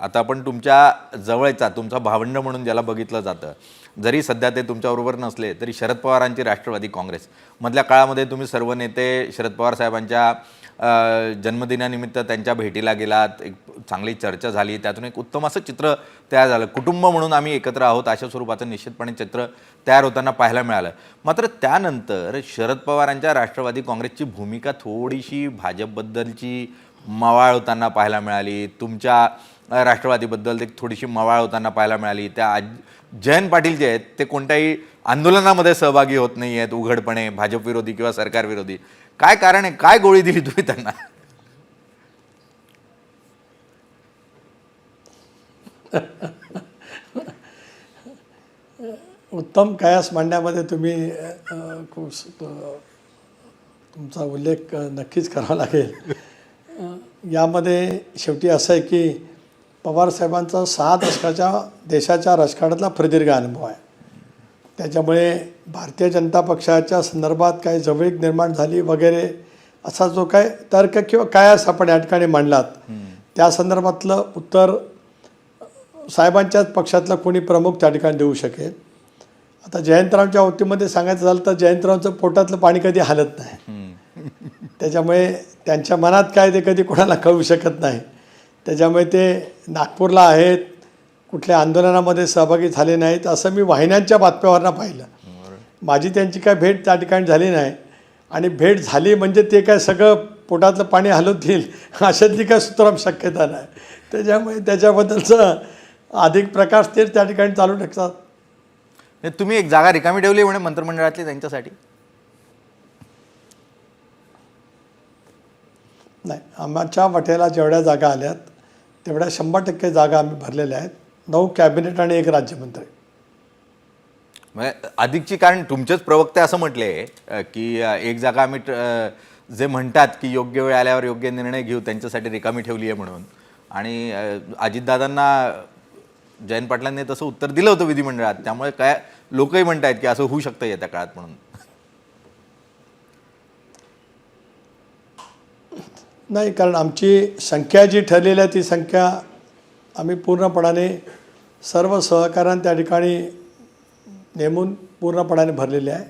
आता आपण तुमच्या जवळचा तुमचा भावंड म्हणून ज्याला बघितलं जातं जरी सध्या ते तुमच्याबरोबर नसले तरी शरद पवारांची राष्ट्रवादी काँग्रेस. मधल्या काळामध्ये तुम्ही सर्व नेते शरद पवार साहेबांच्या जन्मदिनानिमित्त त्यांच्या भेटीला गेलात एक चांगली चर्चा झाली त्यातून एक उत्तम असं चित्र तयार झालं. कुटुंब म्हणून आम्ही एकत्र आहोत अशा स्वरूपाचं निश्चितपणे चित्र तयार होताना पाहायला मिळालं. मात्र त्यानंतर शरद पवारांच्या राष्ट्रवादी काँग्रेसची भूमिका थोडीशी भाजपबद्दलची मवाळ होताना पाहायला मिळाली. तुमच्या राष्ट्रवादीबद्दल एक थोडीशी मवाळ होताना पाहायला मिळाली. त्या आज जयंत पाटील जे आहेत ते कोणत्याही आंदोलनामध्ये सहभागी होत नाही आहेत उघडपणे भाजप विरोधी किंवा सरकार विरोधी. काय कारण आहे? काय गोळी दिली तुम्ही त्यांना? उत्तम कयास मांडण्यामध्ये तुम्ही खूप तुमचा उल्लेख नक्कीच करावा लागेल. यामध्ये शेवटी असं आहे की पवारसाहेबांचा सहा दशकाच्या देशाच्या राजकारणातला प्रदीर्घ अनुभव आहे. त्याच्यामुळे भारतीय जनता पक्षाच्या संदर्भात काही जवळीक निर्माण झाली वगैरे असा जो काय तर्क किंवा कयास आपण या ठिकाणी मांडलात त्या संदर्भातलं उत्तर साहेबांच्याच पक्षातला कोणी प्रमुख त्या ठिकाणी देऊ शकेल. आता जयंतरावच्या बाबतीमध्ये सांगायचं झालं तर जयंतरावचं पोटातलं पाणी कधी हालत नाही. त्याच्यामुळे त्यांच्या मनात काय ते कधी कोणाला कळू शकत नाही. त्याच्यामुळे ते नागपूरला आहेत कुठल्या आंदोलनामध्ये सहभागी झाले नाहीत असं मी वाहिन्यांच्या बातम्यावरनं पाहिलं. माझी त्यांची काय भेट त्या ठिकाणी झाली नाही. आणि भेट झाली म्हणजे ते काय सगळं पोटातलं पाणी हलवतील अशातली काय सुतराम शक्यता नाही. त्याच्यामुळे त्याच्याबद्दलचं अधिक प्रकाश ते त्या ठिकाणी चालू टाकतात नाही, तुम्ही एक जागा रिकामी ठेवली म्हणे मंत्रिमंडळातली त्यांच्यासाठी? नाही आमच्या वाट्याला जेवढ्या जागा आल्यात तेवढ्या शंभर टक्के जागा आम्ही भरलेल्या आहेत. नऊ कॅबिनेट आणि एक राज्यमंत्री म्हणजे अधिकची कारण तुमचेच प्रवक्ते असं म्हटले की एक जागा आम्ही जे म्हणतात की योग्य वेळ आल्यावर योग्य निर्णय घेऊ त्यांच्यासाठी रिकामी ठेवली आहे म्हणून. आणि अजितदादांना जयंत पाटलांनी तसं उत्तर दिलं होतं विधिमंडळात. त्यामुळे काय लोकही म्हणत आहेत की असं होऊ शकतं येत्या काळात म्हणून. नाही कारण आमची संख्या जी ठरलेली आहे ती संख्या आम्ही पूर्णपणाने सर्व सहकार्यां त्या ठिकाणी नेमून पूर्णपणाने भरलेले आहे.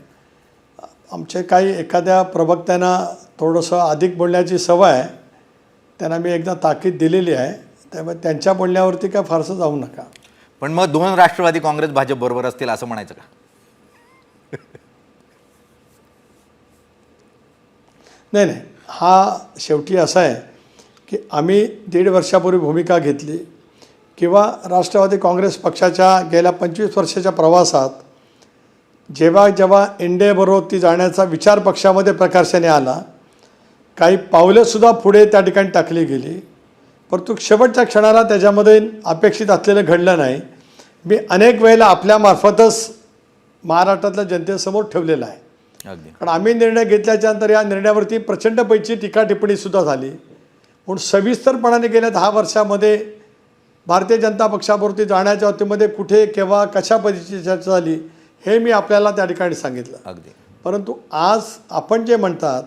आमचे काही एखाद्या प्रवक्त्यांना थोडंसं अधिक बोलण्याची सवय आहे. त्यांना मी एकदा ताकीद दिलेली आहे. त्यामुळे त्यांच्या बोलण्यावरती काय फारसं जाऊ नका. पण मग दोन राष्ट्रवादी काँग्रेस भाजप बरोबर असतील असं म्हणायचं का? नाही नाही. हा शेवटी असा आहे की आम्ही दीड वर्षापूर्वी भूमिका घेतली किंवा राष्ट्रवादी काँग्रेस पक्षाच्या गेल्या पंचवीस वर्षाच्या प्रवासात जेव्हा जेव्हा इंडियाबरोबर ती जाण्याचा विचार पक्षामध्ये प्रकर्षाने आला काही पावलेसुद्धा पुढे त्या ठिकाणी टाकली गेली. परंतु शेवटच्या क्षणाला त्याच्यामध्ये अपेक्षित असलेलं घडलं नाही. मी अनेक वेळेला आपल्यामार्फतच महाराष्ट्रातल्या जनतेसमोर ठेवलेलं आहे. कारण आम्ही निर्णय घेतल्याच्या नंतर या निर्णयावरती प्रचंड पैकी टीका टिप्पणीसुद्धा झाली. म्हणून सविस्तरपणाने गेल्या दहा वर्षामध्ये भारतीय जनता पक्षावरती जाण्याच्या बाबतीमध्ये कुठे केव्हा कशा पद्धतीची चर्चा झाली हे मी आपल्याला त्या ठिकाणी सांगितलं. अगदी. परंतु आज आपण जे म्हणतात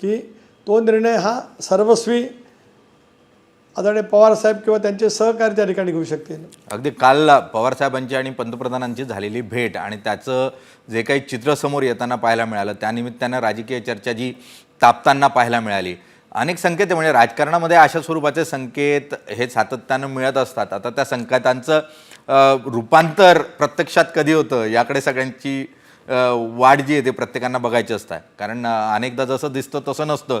की तो निर्णय हा सर्वस्वी आदरणीय पवारसाहेब किंवा त्यांचे सहकारी त्या ठिकाणी घेऊ शकतील. अगदी काल पवारसाहेबांची आणि पंतप्रधानांची झालेली भेट आणि त्याचं जे काही चित्र समोर येताना पाहायला मिळालं त्यानिमित्तानं राजकीय चर्चा जी तापताना पाहायला मिळाली. अनेक संकेत आहे म्हणजे राजकारणामध्ये अशा स्वरूपाचे संकेत हे सातत्यानं मिळत असतात. आता त्या संकेतांचं रूपांतर प्रत्यक्षात कधी होतं याकडे सगळ्यांची वाढ जी आहे ते प्रत्येकांना बघायची असतं. कारण अनेकदा जसं दिसतं तसं नसतं.